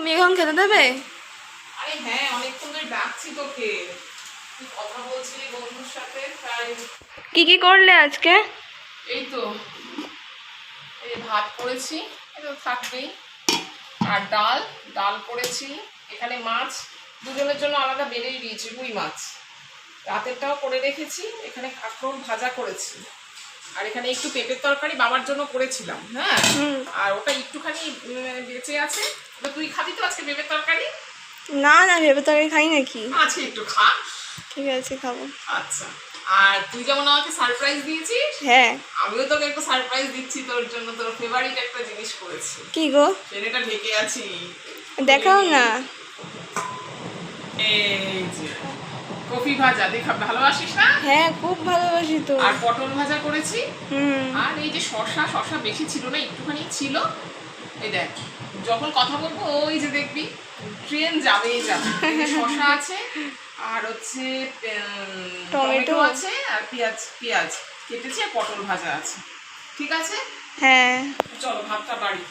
তুমি এখন খেতে দেবে? আরে হ্যাঁ অনেকক্ষণ ধরে ডাকছি তোকে তুই কথা বলছিলি বন্ধুর সাথে তাই কি কি করলে আজকে? এই তো এই ভাত করেছি এটা তো থাকবেই। আর ডাল ডাল করেছি এখানে মাছ দুজনের জন্য আলাদা বেড়েই দিয়েছি রুই মাছ। রাতেরটাও করে রেখেছি এখানে কাঁকরোল ভাজা করেছি। আর এখানে একটু পেঁপের তরকারি বাবার জন্য করেছিলাম হ্যাঁ? আর ওটা একটুখানি বেঁচে আছে তুই খাবি তো আজকে পেঁপের তরকারি? না না ভেবে তরকারি খাই নাকি। আছে একটু খা। ঠিক আছে খাব। আচ্ছা আর তুই যেমন আমাকে সারপ্রাইজ দিয়েছিস হ্যাঁ। আমিও তোকে একটা সারপ্রাইজ দিচ্ছি তোর জন্য তোর ফেভারিট একটা জিনিস করেছি। কি গো? সেটা ঢেকে আছি। দেখাও না। এই যে কফি ভাজা দেখা ভালোবাসিস না? হ্যাঁ খুব ভালোবাসি তো। আর পটল ভাজা করেছি। হুম। আর এই যে শশা শশা বেশি ছিল না একটুখানি ছিল। এই দেখ যখন কথা বলব ওই যে দেখবি ট্রেন যাবেই যাবে। শশা আছে আর হচ্ছে টমেটো। আছে আর পেঁয়াজ পেঁয়াজ। কেটেছি আর পটল ভাজা আছে। ঠিক আছে? হ্যাঁ। চলো ভাতটা বাড়ি।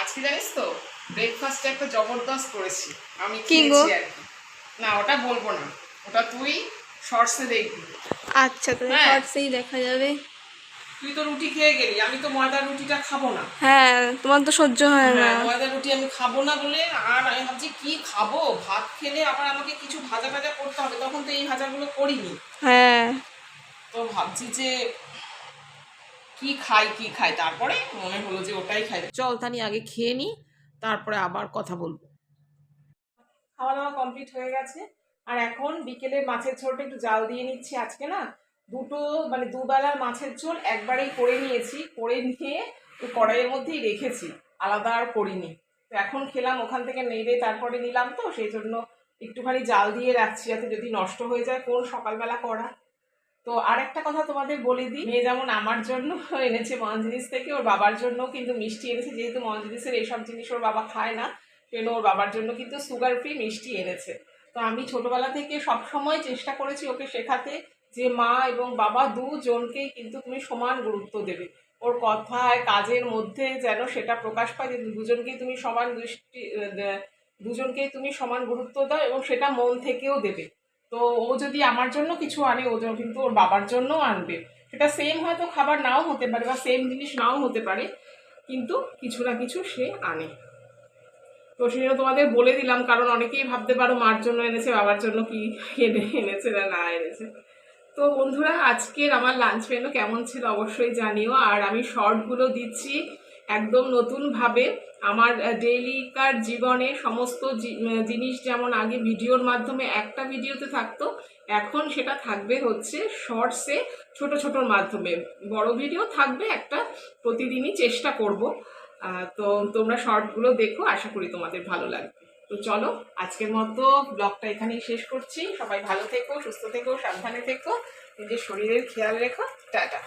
আজকে জানিস তো ব্রেকফাস্টে একটা জবরদস্ত করেছি। আমি? খেয়েছি আর কি। না ওটা বলব না। ওটা তুই শর্টসে দেখবি। আচ্ছা তো হ্যাঁ। শর্টসেই দেখা যাবে। তুই তো রুটি খেয়ে গেলি আমি তো ময়দার রুটিটা খাব না। হ্যাঁ তোমার তো সহ্য হয় না। হ্যাঁ, ময়দার রুটি আমি খাব না বলে আর আমি ভাবছি কি খাব? ভাত খেলে আবার আমাকে কিছু ভাজা ভাজা করতে হবে তখন তো এই ভাজাগুলো করিনি। হ্যাঁ। তো ভাবছি যে কি খাই কি খাই? তারপরে মনে হলো যে ওটাই খাই। চল তানি আগে খেয়ে নি তারপরে আবার কথা বলব। খাওয়া দাওয়া কমপ্লিট হয়ে গেছে আর এখন বিকেলে মাছের ঝোলটা একটু জাল দিয়ে নিচ্ছি আজকে না? দুটো মানে দুবেলার মাছের ঝোল একবারেই করে নিয়েছি। করে নিয়ে ওই কড়াইয়ের মধ্যেই রেখেছি। আলাদা আর করিনি। তো এখন খেলাম, ওখান থেকে নেড়ে তারপরে নিলাম তো, সেই জন্য একটুখানি জাল দিয়ে রাখছি যাতে যদি নষ্ট হয়ে যায় কোন সকালবেলা করা। তো আর একটা কথা তোমাদের বলে দিই, মেয়ে যেমন আমার জন্য এনেছে মঞ্জিনিস থেকে, ওর বাবার জন্য কিন্তু মিষ্টি এনেছে। যেহেতু মঞ্জিনিসের এইসব জিনিস ওর বাবা খায় না, সেজন্য ওর বাবার জন্য কিন্তু সুগার ফ্রি মিষ্টি এনেছে। তো আমি ছোটবেলা থেকে সব সময় চেষ্টা করেছি ওকে শেখাতে। যে মা এবং বাবা দুজনকেই কিন্তু তুমি সমান গুরুত্ব দেবে। ওর কথায়, কাজের মধ্যে যেন সেটা প্রকাশ পায় যে দুজনকেই তুমি সমান দৃষ্টি দুজনকেই তুমি সমান গুরুত্ব দাও এবং সেটা মন থেকেও দেবে। তো ও যদি আমার জন্য কিছু আনে, ও কিন্তু ওর বাবার জন্যও আনবে। সেটা সেম হয়তো খাবার নাও হতে পারে বা সেম জিনিস নাও হতে পারে, কিন্তু কিছু না কিছু সে আনে। তো সেই জন্য তোমাদের বলে দিলাম, কারণ অনেকেই ভাবতে পারো মার জন্য এনেছে, বাবার জন্য কি এনে, এনেছে না না এনেছে। তো বন্ধুরা, আজকের আমার লাঞ্চ মেনু কেমন ছিল অবশ্যই জানিও। আর আমি শর্টগুলো দিচ্ছি একদম নতুনভাবে। আমার ডেইলিকার জীবনে সমস্ত জিনিস যেমন আগে ভিডিওর মাধ্যমে একটা ভিডিওতে থাকতো, এখন সেটা থাকবে হচ্ছে শর্টসে ছোট ছোটোর মাধ্যমে। বড় ভিডিও থাকবে একটা প্রতিদিনই চেষ্টা করব। তো তোমরা শর্টগুলো দেখো, আশা করি তোমাদের ভালো লাগবে। তো চলো, আজকের মতো ব্লগটা এখানেই শেষ করছি। সবাই ভালো থেকো, সুস্থ থেকো, সাবধানে থেকো। নিজের শরীরের খেয়াল রেখো। টাটা।